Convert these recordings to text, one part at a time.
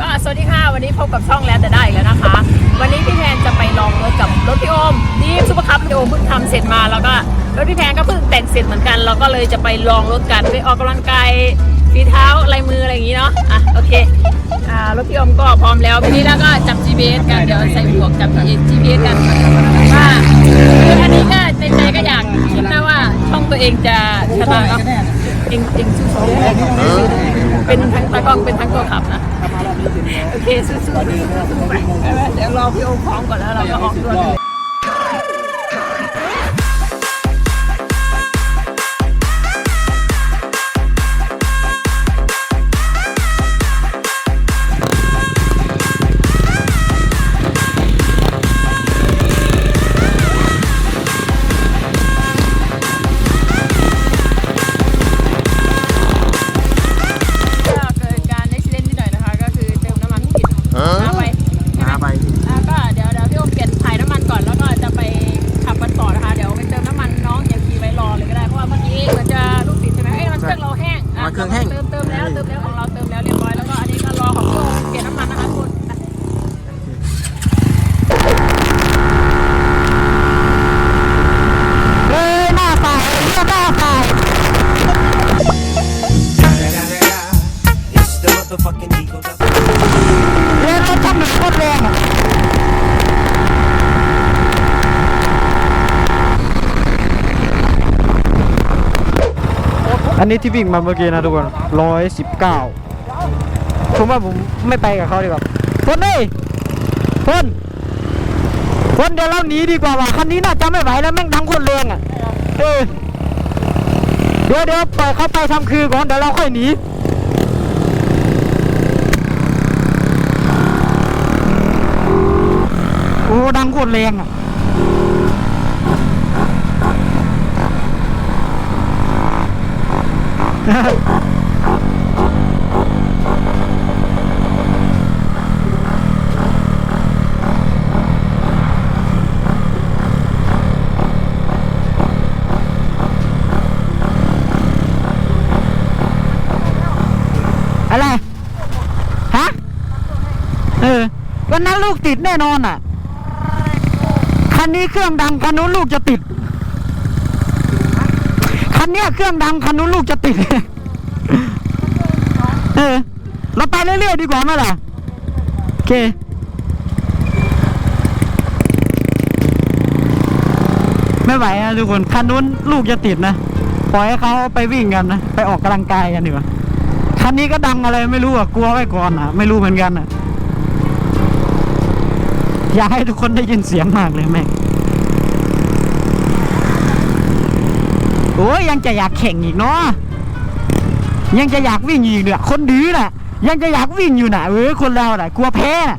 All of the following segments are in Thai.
ก็สวัสดีค่ะ วันนี้พบกับช่องแล้วแต่ได้อีกแล้วนะคะ วันนี้พี่แพนจะไปลองรถกับรถพี่โอมดีซุปเปอร์คัพพี่โอมเพิ่งทำเสร็จมาแล้วก็รถพี่แพนก็เพิ่งแต่งเสร็จเหมือนกันเราก็เลยจะไปลองรถกันไปออกกำลังกายฝีเท้าลายมืออะไรอย่างนี้เนาะอะโอเคอ่ารถพี่โอมก็พร้อมแล้วทีนี้แล้วก็จับ GPS กันเดี๋ยวใส่หมวกจับ GPS กันว่าคืออันนี้ก็ในใจก็อยากคิดนะว่าช่องตัวเองจะชนะเนาะเองเองสู้ๆเป็นท ตากล้องเป็นทั้งตัวขับนะโอเคสู้ๆไปเดี๋ยวรอพี่โอพร้อมก่อนแล้วเราก็ออกตัวเลย motherfucking Eagle เรียกรถทำหนึ่โคตรแรงอะอันนี้ที่วิ่งมาเมื่อกี้นะทุกคนร้อยสิบเก้าผมว่าผมไม่ไปกับเขาดีกว่าพนเลยพนพนเดี๋ยวเราหนีดีกว่าว่ะคันนี้น่าจะไม่ไหวแล้วแม่งดังคนแรงอะเออเดี๋ยวเดี๋ยวปล่อยเขาไปทำคือก่อนเดี๋ยวเราค่อยหนีโอ้ ดังโคนแรงอะอะไร ฮะ เออ วันนั้นลูกติดแน่นอนอะ นนี้เครื่องดังคันนู้นลูกจะติด คันเนี้ยเครื่องดังคันนู้นลูกจะติด เออ เราไปเรื่อยๆดีกว่าไหมล่ะ โอเคไม่ไหวนะทุกคนคันนู้นลูกจะติดนะปล่อยให้เขาไปวิ่งกันนะไปออกกำลังกายกันดีกว่าคันนี้ก็ดังอะไรไม่รู้อะกลัวไว้ก่อนอะ ไม่รู้เหมือนกันอะ อยากให้ทุกคนได้ยินเสียงมากเลยแม่งโอ้ยยังจะอยากแข่งอีกเนาะยังจะอยากวิ่งอีกเนี่ยคนดีน่ะ ยังจะอยากวิ่งอยู่น่ะเออคนเราน่ะกลัวแพ้น่ะ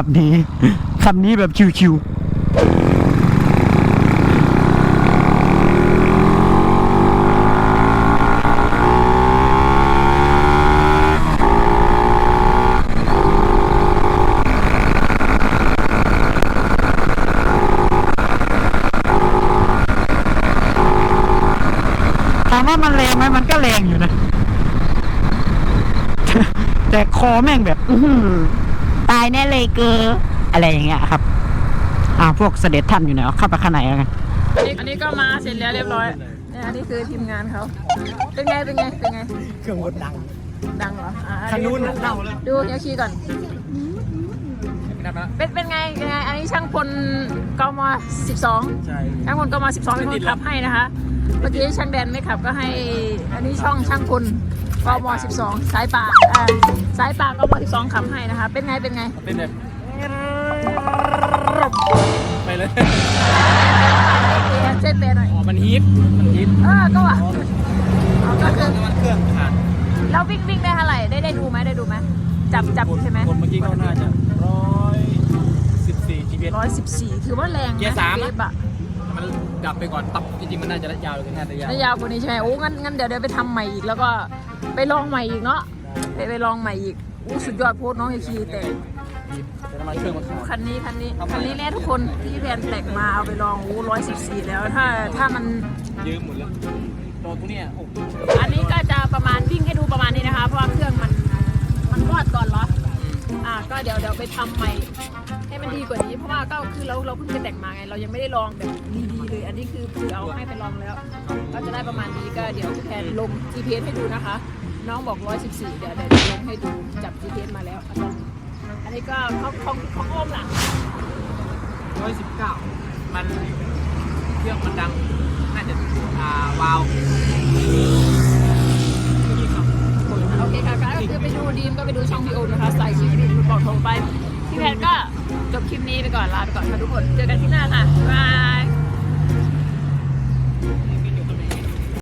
ขับนี้ขับนี้แบบชิวๆถามว่ามันแรงไหมมันก็แรงอยู่นะ แต่คอแม่งแบบ อื้ายแน่เลยเกออะไรอย่างเงี้ยครับ อ่าพวกเสด็จท่านอยู่ไหนวะเข้าไปข้างในแล้วกันอันนี้อันนี้ก็มาเสร็จแล้วเรียบร้อยเนี่ยอันนี้คือทีมงานเขา เป็นไง เป็นไง เป็นไง เครื่องรถดัง ดังเหรออะคันนู้นน่ะเน่าแล้ว ดูเดี๋ยวขี่ก่อน เป็นเป็นไงเป็นไง อันนี้ช่างพลกม12 ใช่ ช่างพลกม12เป็นคนขับให้นะคะ เมื่อกี้ช่างแดนไม่ขับก็ให้ อันนี้ช่องช่างพล กม12 สายป่าอ่าสายป่ากม12ขับให้นะคะ เป็นไงเป็นไง เป็นแบบไปเลยเส้นเตะหน่อย อ๋อมันฮีทมันฮีทเออ ก็ว่ะเอาก็คือน้ำมันเครื่องขาดแล้ววิ่งวิ่งได้เท่าไหร่ ได้ได้ดูไหมได้ดูไหมจับจับใช่ไหมคนเมื่อกี้ก็น่าจะร้อยสิบสี่ GPS ร้อยสิบสี่ถือว่าแรงนะเกียร์สามนะเวฟอะมัน ดับไปก่อนตับจริงๆมันน่าจะยาวเลยน่าจะยาวได้ยาวกว่านี้ใช่ไหมโอ้งั้นงั้นเดี๋ยวเดี๋ยวไปทำใหม่อีกแล้วก็ไปลองใหม่อีกเนาะไปไปลองใหม่อีกอู้สุดยอดโพสต์น้องไอคีแต่แต่น้ำมันเครื่องมันขาดคันนี้คันนี้คันนี้แน่ทุกคนที่แพนแต่งมาเอาไปลองอู้ร้อยสิบสี่แล้วถ้าถ้ามัน ยืมหมดเลยตัวพวกเนี้ยโอ้โหอันนี้ก็จะประมาณวิ่งให้ดูประมาณนี้นะคะ เพราะว่าเครื่องมันมันรอดก่อนเหรอ อ่าก็เดี๋ยวเดี๋ยวไปทำใหม่ให้มันดีกว่านี้เพราะว่าก็คือเราเราเพิ่งจะแต่งมาไง เรายังไม่ได้ลองแบบดีๆเลย อันนี้คือคือเอาให้ไปลองแล้ว ก็จะได้ประมาณนี้ก็เดี๋ยวพี่แพนลง GPS ให้ดูนะคะ น้องบอก 114 เดี๋ยวเดี๋ยวจะลงให้ดูจับ GPS มาแล้วอันนี้อันนี้ก็ของของของโอมล่ะร้อยสิบเก้ามันเครื่องมันดัง น่าจะอ่าวาวโอเคค่ะก็คือไปดูดีมก็ไปดูช่องพี่โอมนะคะใส่ชีวิต บอกโทรไป พี่แพนก็จบคลิปนี้ไปก่อนลาไปก่อนค่ะทุกคน เจอกันที่หน้าค่ะ บ๊ายบาย